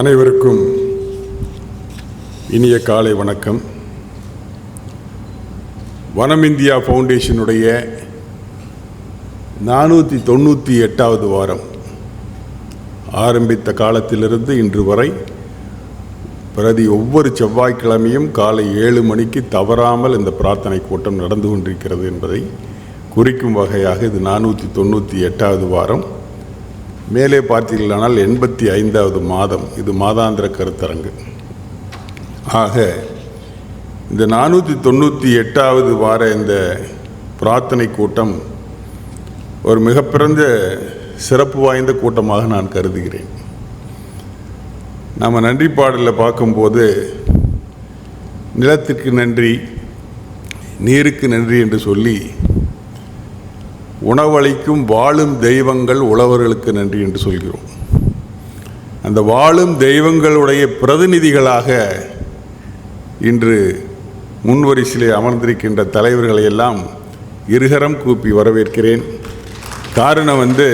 அனைவருக்கும் இனிய காலை வணக்கம். வனம் இந்தியா ஃபவுண்டேஷனுடைய நானூற்றி தொண்ணூற்றி எட்டாவது வாரம் ஆரம்பித்த காலத்திலிருந்து இன்று வரை பிரதி ஒவ்வொரு செவ்வாய்க்கிழமையும் காலை ஏழு மணிக்கு தவறாமல் இந்த பிரார்த்தனை கூட்டம் நடந்து கொண்டிருக்கிறது என்பதை குறிக்கும் வகையாக இது நானூற்றி தொண்ணூற்றி எட்டாவது வாரம். மேலே பார்த்தீர்களானால் எண்பத்தி ஐந்தாவது மாதம். இது மாதாந்திர கருத்தரங்கு. ஆக இந்த நானூற்றி தொண்ணூற்றி எட்டாவது வார இந்த பிரார்த்தனை கூட்டம் ஒரு மிகப்பிறந்த சிறப்பு வாய்ந்த கூட்டமாக நான் கருதுகிறேன். நாம் நன்றி பாடலில் பார்க்கும்போது நிலத்திற்கு நன்றி நீருக்கு நன்றி என்று சொல்லி உணவளிக்கும் வாழும் தெய்வங்கள் உழவர்களுக்கு நன்றி என்று சொல்கிறோம். அந்த வாழும் தெய்வங்களுடைய பிரதிநிதிகளாக இன்று முன்வரிசையிலே அமர்ந்திருக்கின்ற தலைவர்களை எல்லாம் இருகரம் கூப்பி வரவேற்கிறேன். காரணம் வந்து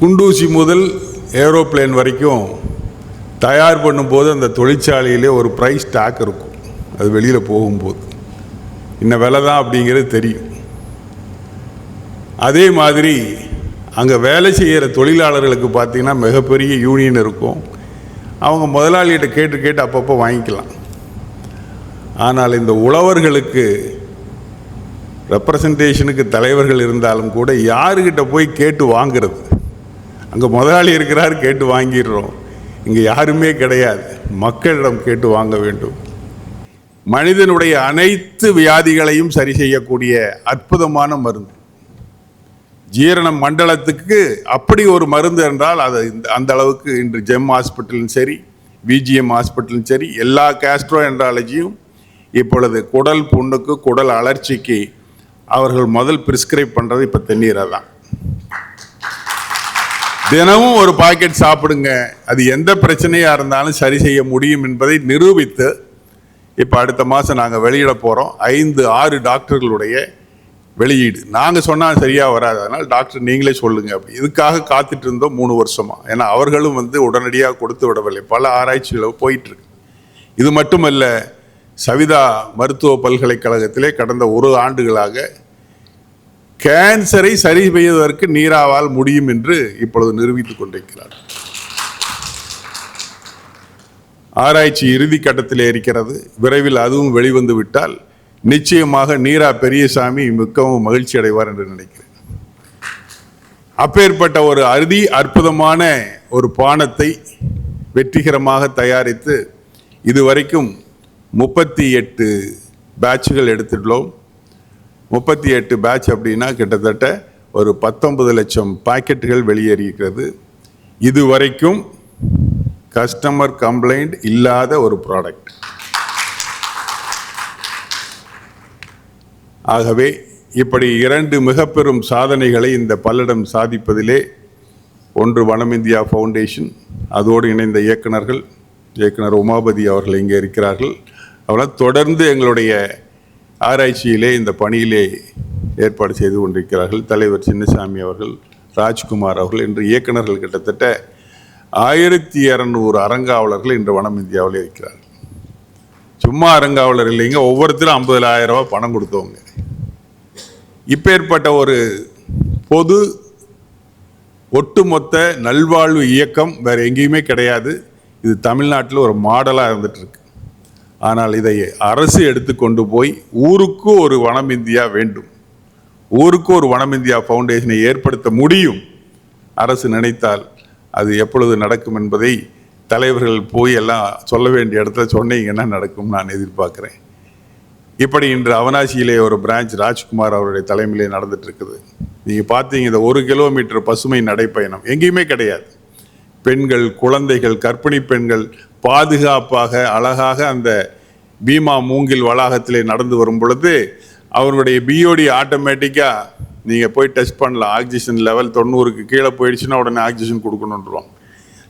குண்டூசி முதல் ஏரோப்ளேன் வரைக்கும் தயார் பண்ணும்போது அந்த தொழிற்சாலையிலே ஒரு ப்ரைஸ் ஸ்டாக் இருக்கும். அது வெளியில் போகும்போது. இன்ன விலை தான் அப்படிங்கிறது தெரியும். அதே மாதிரி அங்கே வேலை செய்கிற தொழிலாளர்களுக்கு பார்த்தீங்கன்னா மிகப்பெரிய யூனியன் இருக்கும். அவங்க முதலாளிகிட்ட கேட்டு கேட்டு அப்பப்போ வாங்கிக்கலாம். ஆனால் இந்த உழவர்களுக்கு ரெப்ரசன்டேஷனுக்கு தலைவர்கள் இருந்தாலும் கூட யாருக்கிட்ட போய் கேட்டு வாங்கிறது? அங்கே முதலாளி இருக்கிறார் கேட்டு வாங்கிடுறோம். இங்கே யாருமே கிடையாது. மக்களிடம் கேட்டு வாங்க வேண்டும். மனிதனுடைய அனைத்து வியாதிகளையும் சரி செய்யக்கூடிய அற்புதமான மருந்து. ஜீரண மண்டலத்துக்கு அப்படி ஒரு மருந்து என்றால் அது இந்த- அந்த அளவுக்கு இன்று ஜெம் ஹாஸ்பிட்டலும் சரி விஜிஎம் ஹாஸ்பிட்டலும் சரி எல்லா கேஸ்ட்ரோ என்றாலஜியும் இப்பொழுது குடல் புண்ணுக்கு குடல் அலர்ச்சிக்கு அவர்கள் முதல் பிரிஸ்கிரைப் பண்ணுறது இப்போ தண்ணீரை தான். தினமும் ஒரு பாக்கெட் சாப்பிடுங்க. அது எந்த பிரச்சனையாக இருந்தாலும் சரி செய்ய முடியும் என்பதை நிரூபித்து இப்போ அடுத்த மாதம் நாங்கள் வெளியிட போகிறோம் ஐந்து ஆறு டாக்டர்களுடைய வெளியீடு. நாங்கள் சொன்னால் சரியாக வராது. அதனால் டாக்டர் நீங்களே சொல்லுங்கள் அப்படி. இதுக்காக காத்துட்டு இருந்தோம் மூணு வருஷமாக ஏன்னா அவர்களும் வந்து உடனடியாக கொடுத்து விடவில்லை. பல ஆராய்ச்சிகள் போயிட்டுருக்கு. இது மட்டுமல்ல சவிதா மருத்துவ பல்கலைக்கழகத்திலே கடந்த ஒரு ஆண்டுகளாக கேன்சரை சரி செய்வதற்கு நீராவால் முடியும் என்று இப்பொழுது நிரூபித்துக் கொண்டிருக்கிறார். ஆராய்ச்சி இறுதி கட்டத்தில் இருக்கிறது. விரைவில் அதுவும் வெளிவந்து விட்டால் நிச்சயமாக நீரா பெரியசாமி மிகவும் மகிழ்ச்சி அடைவார் என்று நினைக்கிறேன். அப்பேற்பட்ட ஒரு அறுதி அற்புதமான ஒரு பானத்தை வெற்றிகரமாக தயாரித்து இதுவரைக்கும் முப்பத்தி எட்டு பேட்சுகள் எடுத்துள்ளோம். முப்பத்தி எட்டு பேட்ச் அப்படின்னா கிட்டத்தட்ட ஒரு பத்தொன்பது லட்சம் பாக்கெட்டுகள் வெளியேறியிருக்கிறது. இதுவரைக்கும் கஸ்டமர் கம்ப்ளைண்ட் இல்லாத ஒரு ப்ராடக்ட் ஆகவே இப்படி இரண்டு மிகப்பெரும் சாதனைகளை இந்த பல்லடம் சாதிப்பதிலே ஒன்று வனம் இந்தியா ஃபவுண்டேஷன் அதோடு இணைந்த இயக்குனர்கள் இயக்குனர் உமாபதி அவர்கள் இங்கே இருக்கிறார்கள். அவர்கள் தொடர்ந்து எங்களுடைய ஆராய்ச்சியிலே இந்த பணியிலே ஏற்பாடு செய்து கொண்டிருக்கிறார்கள். தலைவர் சின்னசாமி அவர்கள் ராஜ்குமார் அவர்கள் என்று இயக்குநர்கள் கிட்டத்தட்ட ஆயிரத்தி இரநூறு அறங்காவலர்கள் இன்று வனம் இந்தியாவில் இருக்கிறார்கள். சும்மா அறங்காவலர் இல்லைங்க ஒவ்வொருத்தரும் ஐம்பதாயிரம் ரூபாய் பணம் கொடுத்தவங்க. இப்பேற்பட்ட ஒரு பொது ஒட்டுமொத்த நல்வாழ்வு இயக்கம் வேற எங்கேயுமே கிடையாது. இது தமிழ்நாட்டில் ஒரு மாடலாக இருந்துட்டு ஆனால் இதை அரசு எடுத்துக்கொண்டு போய் ஊருக்கு ஒரு வனம் இந்தியா வேண்டும். ஊருக்கு ஒரு வனம் இந்தியா ஃபவுண்டேஷனை ஏற்படுத்த முடியும். அரசு நினைத்தால் அது எப்பொழுது நடக்கும் என்பதை தலைவர்கள் போய் எல்லாம் சொல்ல வேண்டிய இடத்துல சொன்னீங்கன்னா நடக்கும் நான் எதிர்பார்க்குறேன். இப்படி இன்று அவனாசியிலே ஒரு பிரான்ச் ராஜ்குமார் அவருடைய தலைமையிலே நடந்துட்டு இருக்குது நீங்கள் பார்த்தீங்க இந்த ஒரு கிலோமீட்டர் பசுமை நடைப்பயணம் எங்கேயுமே கிடையாது. பெண்கள் குழந்தைகள் கர்ப்பிணி பெண்கள் பாதுகாப்பாக அழகாக அந்த பீமா மூங்கில் வளாகத்திலே நடந்து வரும் பொழுது அவருடைய பிஓடி ஆட்டோமேட்டிக்காக நீங்கள் போய் டெஸ்ட் பண்ணலாம். ஆக்சிஜன் லெவல் தொண்ணூறுக்கு கீழே போயிடுச்சுன்னா உடனே ஆக்சிஜன் கொடுக்கணுன்றோம்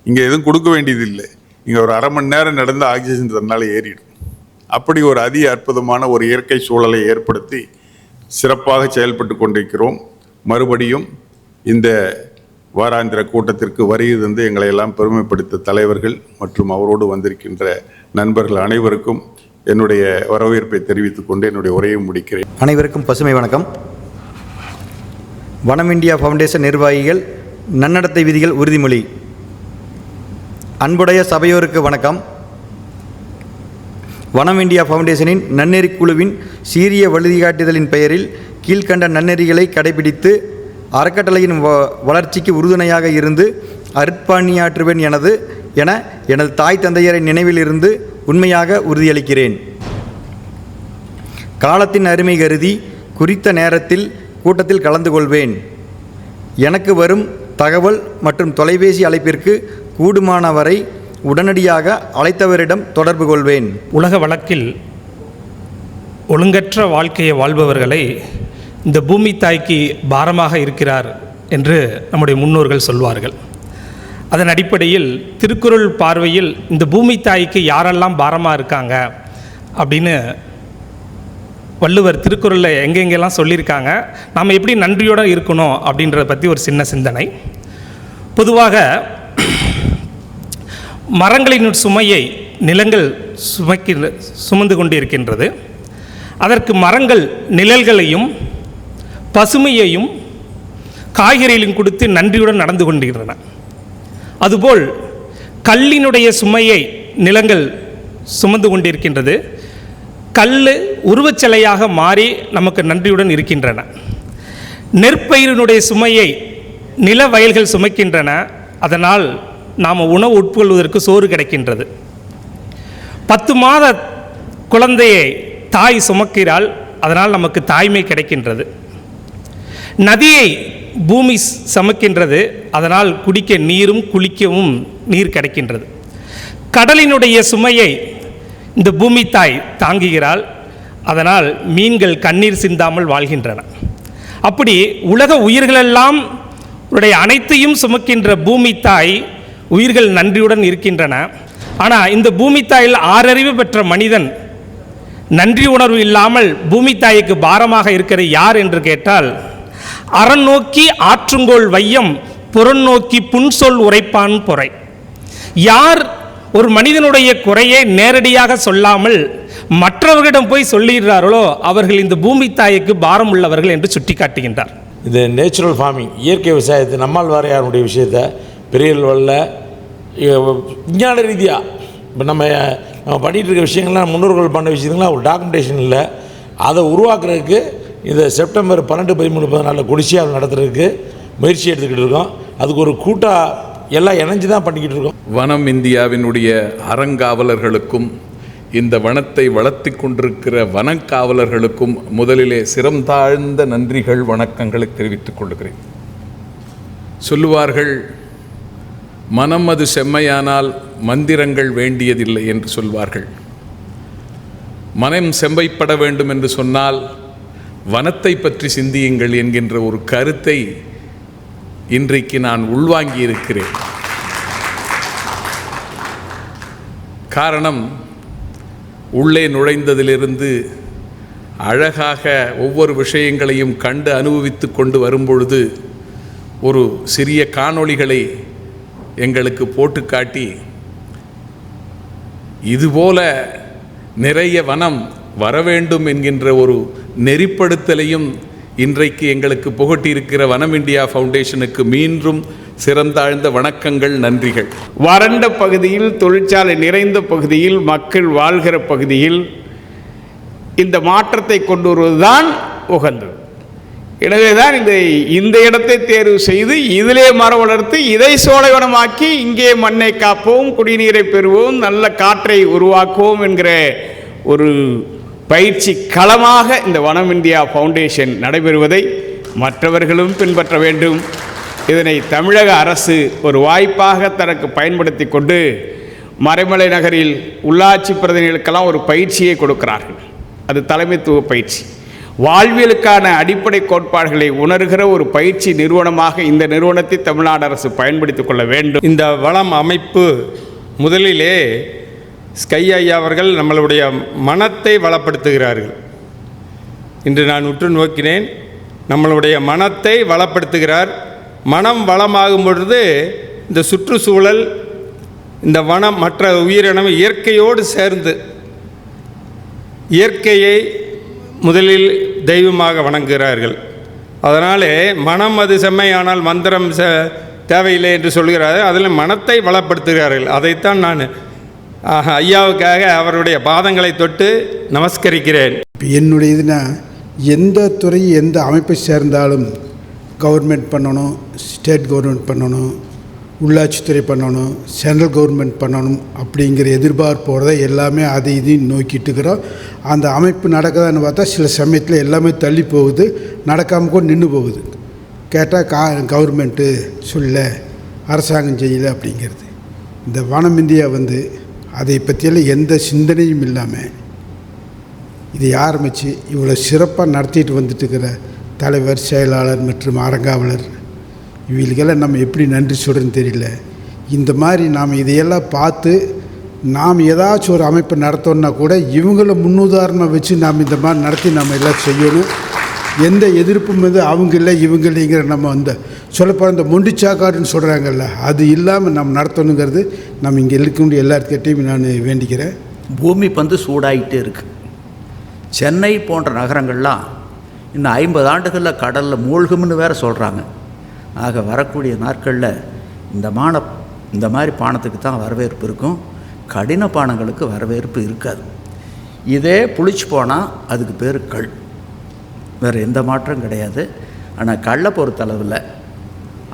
இங்கே எதுவும் கொடுக்க வேண்டியது இல்லை இங்கே ஒரு அரை மணி நேரம் நடந்து ஆக்சிஜன் தன்னால் ஏறிடும். அப்படி ஒரு அதி அற்புதமான ஒரு இயற்கை சூழலை ஏற்படுத்தி சிறப்பாக செயல்பட்டு கொண்டிருக்கிறோம். மறுபடியும் இந்த வாராந்திர கூட்டத்திற்கு வருகை தந்து எங்களை எல்லாம் பெருமைப்படுத்த தலைவர்கள் மற்றும் அவரோடு வந்திருக்கின்ற நண்பர்கள் அனைவருக்கும் என்னுடைய வரவேற்பை தெரிவித்துக் கொண்டு என்னுடைய உரையை முடிக்கிறேன். அனைவருக்கும் பசுமை வணக்கம். வனம் இந்தியா ஃபவுண்டேஷன் நிர்வாகிகள் நன்னடத்தை விதிகள் உறுதிமொழி. அன்புடைய சபையோருக்கு வணக்கம். வனம் இந்தியா ஃபவுண்டேஷனின் நன்னெறி குழுவின் சீரிய வழிகாட்டுதலின் பெயரில் கீழ்கண்ட நன்னெறிகளை கடைபிடித்து அறக்கட்டளையின் வ- வளர்ச்சிக்கு உறுதுணையாக இருந்து அர்ப்பணியாற்றுவேன் எனது என எனது தாய் தந்தையரை நினைவிலிருந்து உண்மையாக உறுதியளிக்கிறேன். காலத்தின் அருமை கருதி குறித்த நேரத்தில் கூட்டத்தில் கலந்து கொள்வேன் எனக்கு வரும் தகவல் மற்றும் தொலைபேசி அழைப்பிற்கு கூடுமானவரை உடனடியாக அழைத்தவரிடம் தொடர்பு கொள்வேன். உலக வழக்கில் ஒழுங்கற்ற வாழ்க்கையை வாழ்பவர்களை இந்த பூமி தாய்க்கு பாரமாக இருக்கிறார் என்று நம்முடைய முன்னோர்கள் சொல்வார்கள். அதன் அடிப்படையில் திருக்குறள் பார்வையில் இந்த பூமி தாய்க்கு யாரெல்லாம் பாரமாக இருக்காங்க அப்படின்னு வள்ளுவர் திருக்குறளில் எங்கெங்கெல்லாம் சொல்லியிருக்காங்க நாம் எப்படி நன்றியோடு இருக்கணும் அப்படின்றத பற்றி ஒரு சின்ன சிந்தனை. பொதுவாக மரங்களின் சுமையை நிலங்கள் சுமைக்கின்ற சுமந்து கொண்டிருக்கின்றது. அதற்கு மரங்கள் நிழல்களையும் பசுமையையும் காய்கறிகளையும் கொடுத்து நன்றியுடன் நடந்து கொண்டிருக்கின்றன. அதுபோல் கல்லினுடைய சுமையை நிலங்கள் சுமந்து கொண்டிருக்கின்றது. கல் உருவச்சிலையாக மாறி நமக்கு நன்றியுடன் இருக்கின்றன. நெற்பயிரினுடைய சுமையை நில வயல்கள் சுமைக்கின்றன. அதனால் நாம் உணவு உட்கொள்வதற்கு சோறு கிடைக்கின்றது. பத்து மாத குழந்தையை தாய் சுமக்கிறாள். அதனால் நமக்கு தாய்மை கிடைக்கின்றது. நதியை பூமி சமைக்கின்றது. அதனால் குடிக்க நீரும் குளிக்கவும் நீர் கிடைக்கின்றது. கடலினுடைய சுமையை இந்த பூமி தாய் தாங்குகிறாள். அதனால் மீன்கள் கண்ணீர் சிந்தாமல் வாழ்கின்றன. அப்படி உலக உயிர்களெல்லாம் உடைய அனைத்தையும் சுமக்கின்ற பூமி தாய் உயிர்கள் நன்றியுடன் இருக்கின்றன. ஆனால் இந்த பூமி தாயில் ஆறறிவு பெற்ற மனிதன் நன்றி உணர்வு இல்லாமல் பூமி தாய்க்கு பாரமாக இருக்கிற யார் என்று கேட்டால் அறநோக்கி நோக்கி ஆற்றுங்கோள் வையம் புறநோக்கி புன்சொல் உரைப்பான் பொறை. யார் ஒரு மனிதனுடைய குறையை நேரடியாக சொல்லாமல் மற்றவர்களிடம் போய் சொல்லிடுறார்களோ அவர்கள் இந்த பூமி தாய்க்கு பாரம் உள்ளவர்கள் என்று சுட்டிக்காட்டுகின்றார். இந்த நேச்சுரல் ஃபார்மிங் இயற்கை விவசாயத்தை நம்மால் வாரையாருடைய விஷயத்த பெரிய லெவலில் விஞ்ஞான ரீதியாக இப்போ நம்ம நம்ம பண்ணிகிட்டு இருக்க விஷயங்கள்லாம் முன்னோர்கள் பண்ண விஷயங்கள்லாம் ஒரு டாக்குமெண்டேஷன் இல்லை. அதை உருவாக்குறதுக்கு இந்த செப்டம்பர் பன்னெண்டு பதிமூணு பதினாலில் கொடிசியாவில் நடத்துறதுக்கு முயற்சி எடுத்துக்கிட்டு இருக்கோம். அதுக்கு ஒரு கூட்டாக எல்லாம் இணைஞ்சு தான் பண்ணிக்கிட்டு இருக்கோம். வனம் இந்தியாவினுடைய அறங்காவலர்களுக்கும் இந்த வனத்தை வளர்த்தி கொண்டிருக்கிற வனக்காவலர்களுக்கும் முதலிலே சிரம் தாழ்ந்த நன்றிகள் வணக்கங்களை தெரிவித்துக் கொள்கிறேன். சொல்லுவார்கள் மனம் அது செம்மையானால் மந்திரங்கள் வேண்டியதில்லை என்று சொல்வார்கள். மனம் செம்மைப்பட வேண்டும் என்று சொன்னால் வனத்தை பற்றி சிந்தியுங்கள் என்கின்ற ஒரு கருத்தை இன்றைக்கு நான் உள்வாங்கி இருக்கிறேன். காரணம் உள்ளே நுழைந்ததிலிருந்து அழகாக ஒவ்வொரு விஷயங்களையும் கண்டு அனுபவித்து கொண்டு வரும்பொழுது ஒரு சிறிய காணொளிகளை எங்களுக்கு போட்டு காட்டி இதுபோல நிறைய வனம் வர வேண்டும் என்கின்ற ஒரு நெறிப்படுத்தலையும் இன்றைக்கு எங்களுக்கு புகட்டியிருக்கிற வனம் இந்தியா ஃபவுண்டேஷனுக்கு மீண்டும் சிறந்தாழ்ந்த வணக்கங்கள் நன்றிகள். வறண்ட பகுதியில் தொழிற்சாலை நிறைந்த பகுதியில் மக்கள் வாழ்கிற பகுதியில் இந்த மாற்றத்தை கொண்டு வருவதுதான் உகந்தது. எனவே தான் இந்த இந்த இடத்தை தேர்வு செய்து இதிலே மரம் வளர்த்து இதை சோலைவனமாக்கி இங்கே மண்ணை காப்போம் குடிநீரை பெறுவோம் நல்ல காற்றை உருவாக்குவோம் என்கிற ஒரு பயிற்சி களமாக இந்த வனம் இந்தியா ஃபவுண்டேஷன் நடைபெறுவதை மற்றவர்களும் பின்பற்ற வேண்டும். இதனை தமிழக அரசு ஒரு வாய்ப்பாக தனக்கு பயன்படுத்தி கொண்டு மறைமலை நகரில் உள்ளாட்சி பிரதிநிதிகளுக்கெல்லாம் ஒரு பயிற்சியை கொடுக்கிறார்கள். அது தலைமைத்துவ பயிற்சி. வாழ்வியலுக்கான அடிப்படை கோட்பாடுகளை உணர்கிற ஒரு பயிற்சி நிறுவனமாக இந்த நிறுவனத்தை தமிழ்நாடு அரசு பயன்படுத்திக் கொள்ள வேண்டும். இந்த வளம் அமைப்பு முதலிலே ஸ்கை ஐயா அவர்கள் நம்மளுடைய மனத்தை வளப்படுத்துகிறார்கள். இன்று நான் உற்று நோக்கினேன் நம்மளுடைய மனத்தை வளப்படுத்துகிறார். மனம் வளமாகும் பொழுது இந்த சுற்றுச்சூழல் இந்த வனம் மற்ற உயிரினம் இயற்கையோடு சேர்ந்து இயற்கையை முதலில் தெய்வமாக வணங்குகிறார்கள். அதனாலே மனம் அது செம்மையானால் மந்திரம் ச தேவையில்லை என்று சொல்கிறார்கள். அதில் மனத்தை வளப்படுத்துகிறார்கள். அதைத்தான் நான் ஐயாவுக்காக அவருடைய பாதங்களை தொட்டு நமஸ்கரிக்கிறேன். இப்போ என்னுடைய இதுனா எந்த துறை எந்த அமைப்பை சேர்ந்தாலும் கவர்மெண்ட் பண்ணணும் ஸ்டேட் கவர்மெண்ட் பண்ணணும் உள்ளாட்சித்துறை பண்ணணும் சென்ட்ரல் கவர்மெண்ட் பண்ணணும் அப்படிங்கிற எதிர்பார்ப்போட எல்லாமே அதை இதையும் நோக்கிட்டு இருக்கிறோம். அந்த அமைப்பு நடக்குதான்னு பார்த்தா சில சமயத்தில் எல்லாமே தள்ளி போகுது நடக்காமல் கூட நின்று போகுது. கேட்டால் கா கவர்மெண்ட்டு சொல்ல அரசாங்கம் செய்யலை அப்படிங்கிறது. இந்த வனம் இந்தியா வந்து அதை பற்றியெல்லாம் எந்த சிந்தனையும் இல்லாமல் இதை ஆரம்பித்து இவ்வளோ சிறப்பாக நடத்திட்டு வந்துட்டு இருக்கிற தலைவர் செயலாளர் மற்றும் அரங்காவலர் இவங்களுக்கெல்லாம் நம்ம எப்படி நன்றி சொல்கிறேன்னு தெரியல. இந்த மாதிரி நாம் இதையெல்லாம் பார்த்து நாம் ஏதாச்சும் ஒரு அமைப்பு நடத்தோம்னா கூட இவங்களை முன்னுதாரணமாக வச்சு நாம் இந்த மாதிரி நடத்தி நம்ம எல்லாம் செய்யணும். எந்த எதிர்ப்பும் வந்து அவங்க இல்லை இவங்க இல்லைங்கிற நம்ம அந்த சொல்லப்போகிற இந்த மொண்டிச்சாக்காடுன்னு சொல்கிறாங்கல்ல அது இல்லாமல் நம்ம நடத்தணுங்கிறது நம்ம இங்கே இருக்கக்கூடிய எல்லாத்துக்கிட்டையும் நான் வேண்டிக்கிறேன். பூமி பந்து சூடாயிட்டே இருக்குது சென்னை போன்ற நகரங்கள்லாம் இன்னும் ஐம்பது ஆண்டுகளில் கடலில் மூழ்கும்னு வேறு சொல்கிறாங்க ஆக வரக்கூடிய நாட்களில் இந்த மான இந்த மாதிரி பானத்துக்கு தான் வரவேற்பு இருக்கும். கடின பானங்களுக்கு வரவேற்பு இருக்காது. இதே புளிச்சு போனால் அதுக்கு பேர் கள் வேறு எந்த மாற்றம் கிடையாது. ஆனால் கள்ளை பொறுத்தளவில்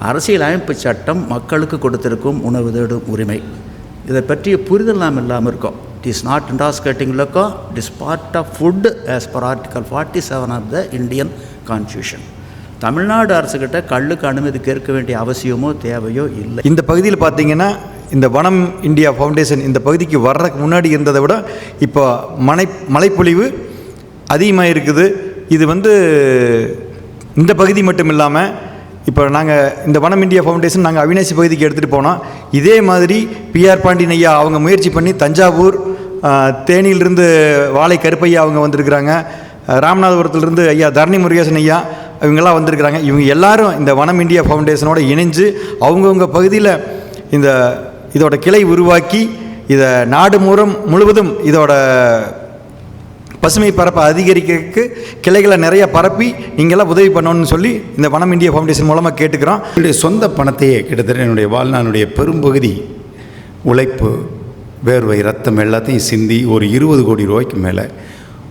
அரசியலமைப்பு சட்டம் மக்களுக்கு கொடுத்திருக்கும் உணவு தேடும் உரிமை. இதை பற்றிய புரிதல் நாம் இல்லாமல் இருக்கோம். It is not intoxicating liquor it is part of food as per article forty seven of the Indian constitution Tamil Nadu அரசுக்கிட்ட கல்லுக்கு அனுமதி கேட்க வேண்டிய அவசியமோ தேவையோ இல்லை. இந்த பகுதியில் பார்த்தீங்கன்னா இந்த வனம் இந்தியா ஃபவுண்டேஷன் இந்த பகுதிக்கு வர்றதுக்கு முன்னாடி இருந்ததை விட இப்போ மனை மழைப்பொழிவு அதிகமாக இருக்குது இது வந்து இந்த பகுதி மட்டும் இல்லாமல் இப்போ நாங்கள் இந்த வனம் இந்தியா ஃபவுண்டேஷன் நாங்கள் அவினாசி பகுதிக்கு எடுத்துகிட்டு போனோம். இதே மாதிரி பிஆர் பாண்டியன் ஐயா அவங்க முயற்சி பண்ணி தஞ்சாவூர் தேனியிலிருந்து வாழை கருப்பையா அவங்க வந்திருக்கிறாங்க. ராமநாதபுரத்துலேருந்து ஐயா தரணி முருகேசன் ஐயா இவங்கெல்லாம் வந்திருக்கிறாங்க. இவங்க எல்லாரும் இந்த வனம் இந்தியா ஃபவுண்டேஷனோடு இணைஞ்சு அவங்கவுங்க பகுதியில் இந்த இதோட கிளை உருவாக்கி இதை நாடு மூலம் முழுவதும் இதோட பசுமை பரப்பை அதிகரிக்கிறதுக்கு கிளைகளை நிறைய பரப்பி நீங்களாம் உதவி பண்ணணும்னு சொல்லி இந்த வனம் இந்தியா ஃபவுண்டேஷன் மூலமாக கேட்டுக்கிறோம். என்னுடைய சொந்த பணத்தையே கிட்டத்தட்ட என்னுடைய வாழ்நாளுடைய பெரும்பகுதி உழைப்பு வேர்வை ரத்தம் எல்லாத்தையும் சிந்தி ஒரு இருபது கோடி ரூபாய்க்கு மேலே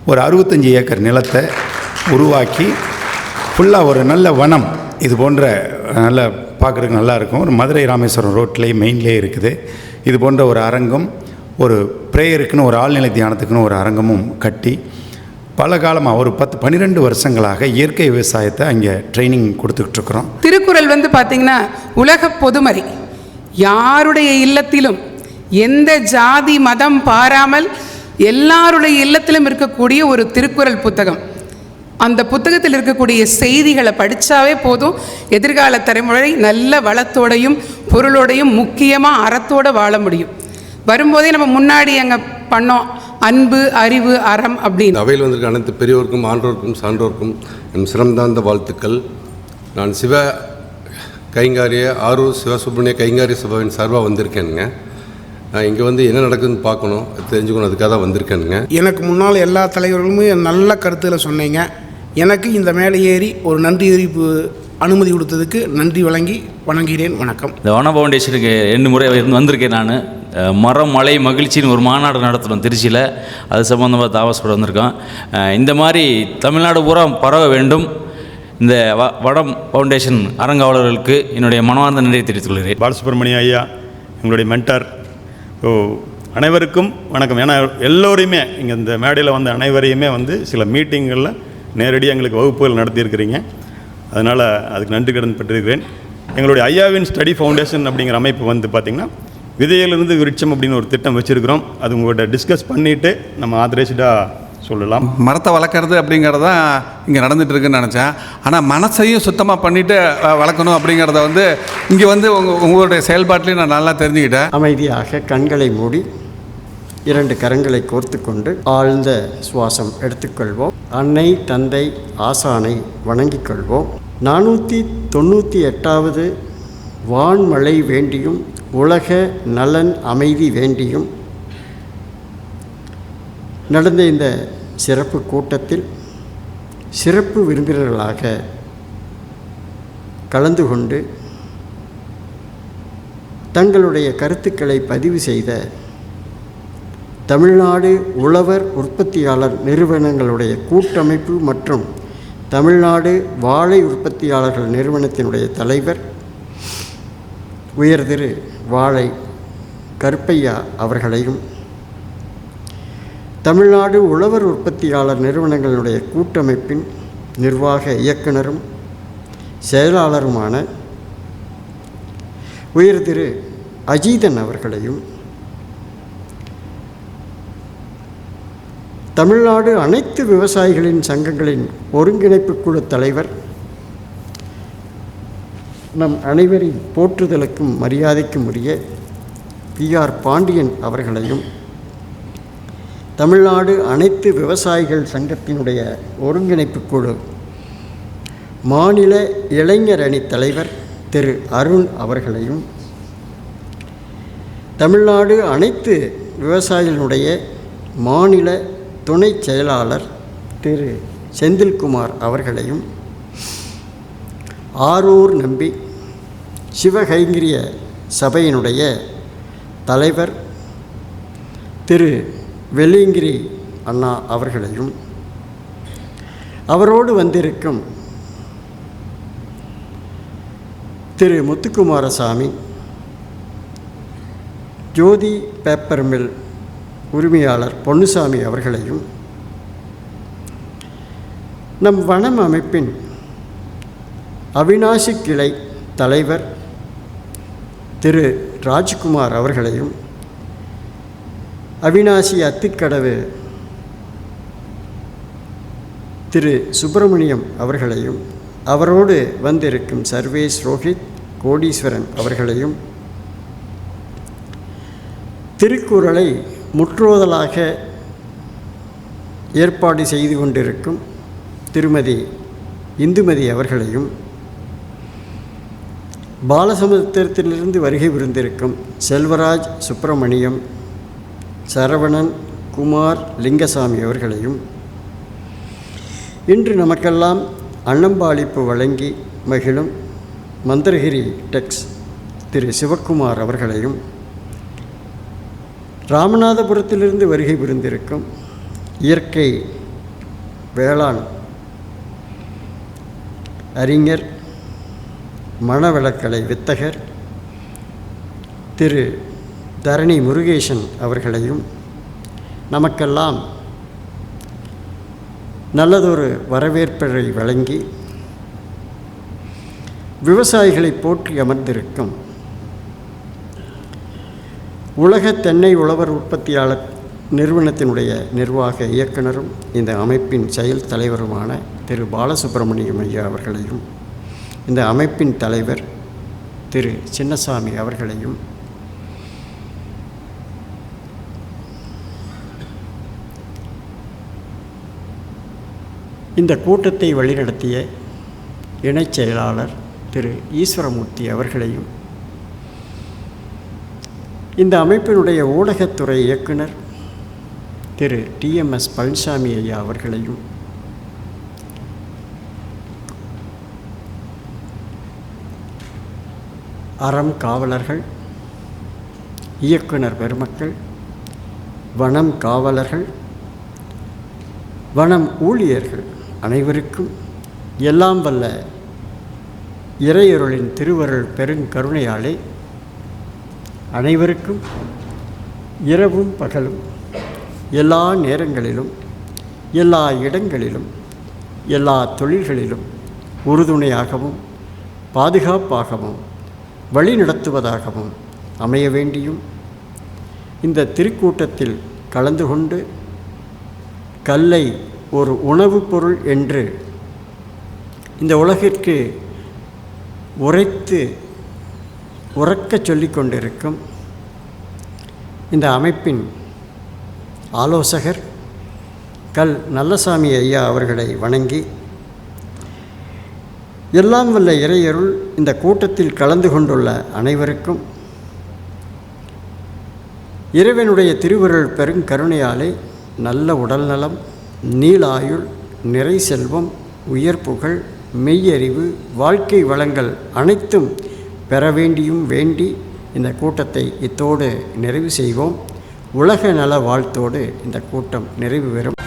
ஒரு அறுபத்தஞ்சி ஏக்கர் நிலத்தை உருவாக்கி ஃபுல்லாக ஒரு நல்ல வனம் இது போன்ற நல்ல பார்க்குறதுக்கு நல்லாயிருக்கும் ஒரு மதுரை ராமேஸ்வரம் ரோட்லேயே மெயின்லேயே இருக்குது. இது போன்ற ஒரு அரங்கம் ஒரு ப்ரேயருக்குன்னு ஒரு ஆழ்நிலை தியானத்துக்குன்னு ஒரு அரங்கமும் கட்டி பல காலமாக ஒரு பத்து பன்னிரெண்டு வருஷங்களாக இயற்கை விவசாயத்தை அங்கே ட்ரைனிங் கொடுத்துக்கிட்டு இருக்கிறோம் திருக்குறள் வந்து பார்த்தீங்கன்னா உலக பொதுமறை. யாருடைய இல்லத்திலும் எந்த ஜாதி மதம் பாராமல் எல்லாருடைய இல்லத்திலும் இருக்கக்கூடிய ஒரு திருக்குறள் புத்தகம். அந்த புத்தகத்தில் இருக்கக்கூடிய செய்திகளை படித்தாவே போதும். எதிர்கால தலைமுறை நல்ல வளத்தோடையும் பொருளோடையும் முக்கியமாக அறத்தோடு வாழ முடியும். வரும்போதே நம்ம முன்னாடி அங்கே பண்ணோம். அன்பு அறிவு அறம் அப்படின்னு. அவையில் வந்திருக்க அனைத்து பெரியோருக்கும் ஆன்றோருக்கும் சான்றோருக்கும் என் சிறந்தாந்த வாழ்த்துக்கள். நான் சிவ கைங்காரிய ஆரூர் சிவசுப்ரமணிய கைங்காரிய சபாவின் சார்பாக வந்திருக்கேனுங்க. நான் இங்கே வந்து என்ன நடக்குதுன்னு பார்க்கணும். தெரிஞ்சுக்கணும். அதுக்காக தான் வந்திருக்கேனுங்க. எனக்கு முன்னால் எல்லா தலைவர்களுமே நல்ல கருத்துக்களை சொன்னீங்க. எனக்கு இந்த மேலே ஏறி ஒரு நன்றி தெரிவிப்பு அனுமதி கொடுத்ததுக்கு நன்றி வழங்கி வணங்குகிறேன். வணக்கம். இந்த வன ஃபவுண்டேஷனுக்கு ரெண்டு முறை இருந்து வந்திருக்கேன் நான். மரம் மலை மகிழ்ச்சின்னு ஒரு மாநாடு நடத்துகிறோம் திருச்சியில். அது சம்மந்தமாக தாவஸ் கூட வந்திருக்கோம் இந்த மாதிரி தமிழ்நாடு பூரா பரவ வேண்டும். இந்த வ வடம் ஃபவுண்டேஷன் அறங்காவலர்களுக்கு என்னுடைய மனமார்ந்த நன்றியை தெரிவித்துக் கொள்கிறேன். பாலசுப்ரமணிய ஐயா எங்களுடைய மென்டார் ஓ அனைவருக்கும் வணக்கம். ஏன்னா எல்லோரையுமே இங்கே இந்த மேடையில் வந்த அனைவரையுமே வந்து சில மீட்டிங்களில் நேரடியாக எங்களுக்கு வகுப்புகள் நடத்தியிருக்கிறீங்க. அதனால் அதுக்கு நன்றி கடன் பெற்றிருக்கிறேன். எங்களுடைய ஐயாவின் ஸ்டடி ஃபவுண்டேஷன் அப்படிங்கிற அமைப்பு வந்து பார்த்திங்கன்னா விதையிலிருந்து விருட்சம் அப்படின்னு ஒரு திட்டம் வச்சுருக்கிறோம். அது உங்கள்கிட்ட டிஸ்கஸ் பண்ணிவிட்டு நம்ம ஆதரேஜடாக சொல்லலாம். மரத்தை வளர்க்குறது அப்படிங்கிறது தான் இங்கே நடந்துட்டு இருக்குன்னு நினச்சேன். ஆனால் மனசையும் சுத்தமாக பண்ணிட்டு அஹ், வளர்க்கணும் அப்படிங்கிறத வந்து இங்கே வந்து உங்க உங்களுடைய செயல்பாட்டிலையும் நான் நல்லா தெரிஞ்சுக்கிட்டேன். அமைதியாக கண்களை மூடி இரண்டு கரங்களை கோர்த்து கொண்டு ஆழ்ந்த சுவாசம் எடுத்துக்கொள்வோம். அன்னை தந்தை ஆசானை வணங்கிக் கொள்வோம். நானூற்றி தொண்ணூற்றி எட்டாவது வான்மழை வேண்டியும் உலக நலன் அமைதி வேண்டியும் நடந்த இந்த சிறப்பு கூட்டத்தில் சிறப்பு விருந்தினர்களாக கலந்து கொண்டு தங்களுடைய கருத்துக்களை பதிவு செய்த தமிழ்நாடு உழவர் உற்பத்தியாளர் நிறுவனங்களுடைய கூட்டமைப்பு மற்றும் தமிழ்நாடு வாழை உற்பத்தியாளர்கள் நிறுவனத்தினுடைய தலைவர் உயர் திரு வாழை கருப்பையா அவர்களையும் தமிழ்நாடு உழவர் உற்பத்தியாளர் நிறுவனங்களுடைய கூட்டமைப்பின் நிர்வாக இயக்குனரும் செயலாளருமான உயர் திரு. அஜீதன் அவர்களையும் தமிழ்நாடு அனைத்து விவசாயிகளின் சங்கங்களின் ஒருங்கிணைப்பு குழு தலைவர் நம் அனைவரின் போற்றுதலுக்கும் மரியாதைக்கும் உரிய பி ஆர் பாண்டியன் அவர்களையும் தமிழ்நாடு அனைத்து விவசாயிகள் சங்கத்தினுடைய ஒருங்கிணைப்பு குழு மாநில இளைஞர் அணி தலைவர் திரு அருண் அவர்களையும் தமிழ்நாடு அனைத்து விவசாயிகளுடைய மாநில துணை செயலாளர் திரு செந்தில்குமார் அவர்களையும் ஆரூர் நம்பி சிவகைங்கிரிய சபையினுடைய தலைவர் திரு வெள்ளியங்கிரி அண்ணா அவர்களையும் அவரோடு வந்திருக்கும் திரு முத்துக்குமாரசாமி ஜோதி பேப்பர் மில் உரிமையாளர் பொன்னுசாமி அவர்களையும் நம் வனம் அமைப்பின் அவினாசி கிளை தலைவர் திரு ராஜ்குமார் அவர்களையும் அவினாசி அத்திக்கடவு திரு சுப்பிரமணியம் அவர்களையும் அவரோடு வந்திருக்கும் சர்வேஸ் ரோஹித் கோடீஸ்வரன் அவர்களையும் திருக்குறளை முற்றோதலாக ஏற்பாடு செய்து கொண்டிருக்கும் திருமதி இந்துமதி அவர்களையும் பாலசமுத்திரத்திலிருந்து வருகை புரிந்திருக்கும் செல்வராஜ் சுப்பிரமணியம் சரவணன் குமார் லிங்கசாமி அவர்களையும் இன்று நமக்கெல்லாம் அன்னம்பாளிப்பு வழங்கி மகிழும் மந்திரகிரி டெக்ஸ் திரு சிவக்குமார் அவர்களையும் ராமநாதபுரத்திலிருந்து வருகை புரிந்திருக்கும் இயற்கை வேளாண் அறிஞர் மணவிளக்கலை வித்தகர் திரு தரணி முருகேசன் அவர்களையும் நமக்கெல்லாம் நல்லதொரு வரவேற்பை வழங்கி விவசாயிகளை போற்றி அமர்ந்திருக்கும் உலக தென்னை உழவர் உற்பத்தியாளர் நிறுவனத்தினுடைய நிர்வாக இயக்குனரும் இந்த அமைப்பின் செயல் தலைவருமான திரு. பாலசுப்ரமணியம் ஐயா அவர்களையும் இந்த அமைப்பின் தலைவர் திரு சின்னசாமி அவர்களையும் இந்த கூட்டத்தை வழிநடத்திய இணைச் செயலாளர் திரு ஈஸ்வரமூர்த்தி அவர்களையும் இந்த அமைப்பினுடைய ஊடகத்துறை இயக்குனர் திரு டிஎம்எஸ் பழனிசாமி ஐயா அவர்களையும் அறம் காவலர்கள் இயக்குனர் பெருமக்கள் வனம் காவலர்கள் வனம் ஊழியர்கள் அனைவருக்கும் எல்லாம் வல்ல இறையொருளின் திருவருள் பெருங்கருணையாலே அனைவருக்கும் இரவும் பகலும் எல்லா நேரங்களிலும் எல்லா இடங்களிலும் எல்லா தொழில்களிலும் உறுதுணையாகவும் பாதுகாப்பாகவும் வழிநடத்துவதாகவும் அமைய வேண்டியும் இந்த திருக்கூட்டத்தில் கலந்து கொண்டு கல்லை ஒரு உணவுப் பொருள் என்று இந்த உலகிற்கு உரைத்து உறக்கச் சொல்லிக் கொண்டிருக்கும் இந்த அமைப்பின் ஆலோசகர் கல் நல்லசாமி ஐயா அவர்களை வணங்கி எல்லாம் வல்ல இறையருள் இந்த கூட்டத்தில் கலந்து கொண்டுள்ள அனைவருக்கும் இறைவனுடைய திருவருள் பெருங்கருணையாலே நல்ல உடல்நலம் நீளாயுள் நிறை செல்வம் உயர் புகழ் மெய்யறிவு வாழ்க்கை வளங்கள் அனைத்தும் பெற வேண்டியும் வேண்டி இந்த கூட்டத்தை இத்தோடு நிறைவு செய்வோம். உலக நல வாழ்த்தோடு இந்த கூட்டம் நிறைவு பெறும்.